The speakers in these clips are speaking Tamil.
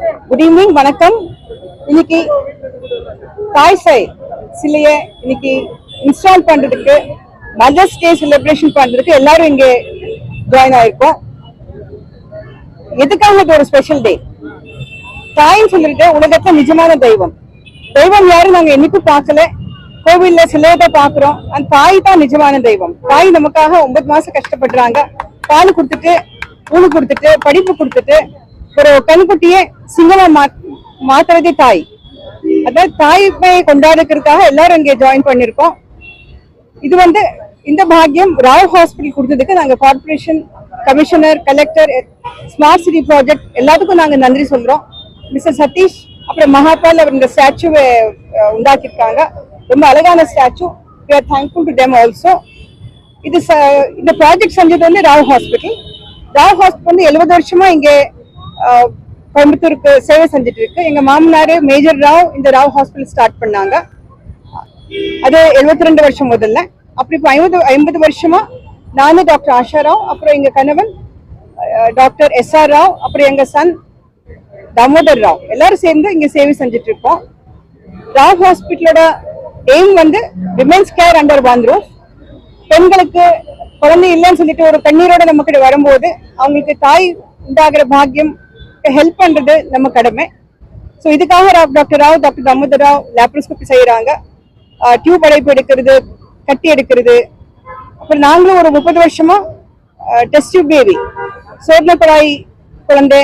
குட் ஈவினிங் வணக்கம். இன்னைக்கு தாய் சாய் சிலைய இன்னைக்கு இன்ஸ்டால் பண்றதுக்கு மதர்ஸ் டே செலிப்ரேஷன் பண்றதுக்கு எல்லாரும் இங்கே ஜாயின் ஆயிருக்கோம். எதுக்காக இது ஒரு ஸ்பெஷல் டே தாயின்னு சொல்லிட்டு உலகத்துல நிஜமான தெய்வம். தெய்வம் யாரும் நாங்க என்னைக்கும் பார்க்கல. கோவில்ல சிலையை தான் பாக்குறோம் அந்த தாய் தான் நிஜமான தெய்வம். தாய் நமக்காக ஒன்பது மாசம் கஷ்டப்படுறாங்க. பால் கொடுத்துட்டு ஊனு கொடுத்துட்டு படிப்பு கொடுத்துட்டு ஒரு கண்குட்டியே சிங்கமா மா மாத்துறதே தாய். அதாவது தாய்மை கொண்டாடுறதுக்காக எல்லாரும் இங்கே ஜாயின் பண்ணிருக்கோம் இது வந்து இந்த பாக்கியம் ராவ் ஹாஸ்பிட்டல் கொடுத்ததுக்கு நாங்க corporation commissioner collector smart city project எல்லாத்துக்கும் நாங்க நன்றி சொல்றோம். மிஸ்டர் சதீஷ் அப்புறம் மகாபால் அவர் இந்த ஸ்டாச்சுவை உண்டாக்கியிருக்காங்க. ரொம்ப அழகான statue we are thankful to them also இது ச- இந்த ப்ராஜெக்ட் செஞ்சது வந்து ராவ் ஹாஸ்பிட்டல் ராவ் ஹாஸ்பிட்டல் வந்து எழுபது வருஷமா இங்கே கோயம்புத்தூருக்கு சேவை செஞ்சுட்டு இருக்கு எங்க மாமனாரு மேஜர் ராவ் இந்த ராவ் ஹாஸ்பிட்டல் ஸ்டார்ட் பண்ணாங்க. அது 72 ரெண்டு வருஷம் முதல்ல. அப்படி இப்போ ஐம்பது ஐம்பது வருஷமா நானும் டாக்டர் ஆஷா ராவ் அப்புறம் எங்க கணவன் டாக்டர் எஸ் ஆர் ராவ் அப்புறம் எங்க சன் தாமோதர் ராவ். எல்லாரும் சேர்ந்து இங்க சேவை செஞ்சுட்டு இருக்கோம் ராவ் ஹாஸ்பிட்டலோட எய்ம் வந்து women's care under one roof பெண்களுக்கு குழந்தை இல்லைன்னு சொல்லிட்டு ஒரு கண்ணீரோட நம்ம கிட்ட வரும்போது அவங்களுக்கு தாய் உண்டாகிற பாக்கியம் ஹெல்ப் பண்றது நம்ம கடமை. ஸோ இதுக்காக Rao doctor Rao doctor Damodar Rao laparoscopy செய்யறாங்க. டியூப் அடைப்பு எடுக்கிறது கட்டி எடுக்கிறது. அப்புறம் நாங்களும் ஒரு முப்பது வருஷமா டெஸ்ட் டியூப் பேபி சோர்ண குழாய் குழந்தை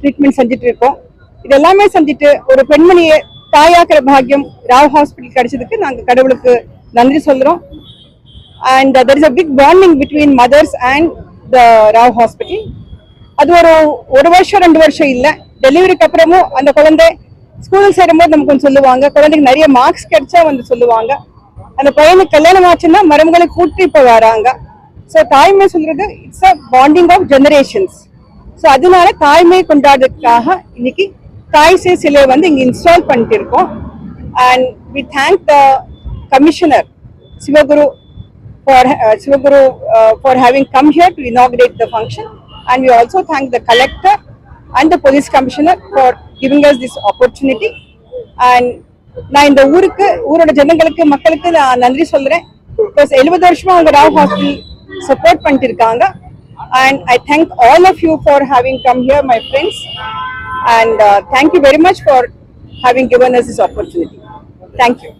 ட்ரீட்மெண்ட் செஞ்சுட்டு இருக்கோம். இது எல்லாமே செஞ்சுட்டு ஒரு பெண்மணியை தாயாக்குற பாக்கியம் ராவ் ஹாஸ்பிட்டல் கிடைச்சதுக்கு நாங்கள் கடவுளுக்கு நன்றி சொல்கிறோம் and there is a big bonding between mothers and the Rao hospital அது ஒரு ஒரு வருஷம் ரெண்டு வருஷம் இல்லை. டெலிவரிக்கு அப்புறமும் அந்த குழந்தை ஸ்கூலுக்கு சேரும்போது நமக்கு கொஞ்சம் சொல்லுவாங்க. குழந்தைக்கு நிறைய மார்க்ஸ் கிடைச்சா வந்து சொல்லுவாங்க. அந்த பையனுக்கு கல்யாணம் ஆச்சுன்னா மருமகளை கூட்டி இப்போ வராங்க. ஸோ தாய்மை சொல்றது it's a bonding of generations so அதனால தாய்மை கொண்டாடுறதுக்காக இன்னைக்கு தாய் சே சிலையை வந்து இங்கே இன்ஸ்டால் பண்ணிட்டு இருக்கோம். And we thank the commissioner Sivaguru for Sivaguru for having come here to inaugurate the function. And we also thank the collector and the police commissioner for giving us this opportunity. And நான் இந்த ஊருக்கு ஊரோட ஜனங்களுக்கு மக்களுக்கு நான் நன்றி சொல்றேன். பிளஸ் எழுபது வருஷமா அவங்க ராவ் ஹாஸ்பிட்டல் சப்போர்ட் பண்ணிட்டு இருக்காங்க and I thank all of you for having come here my friends and thank you very much for having given us this opportunity thank you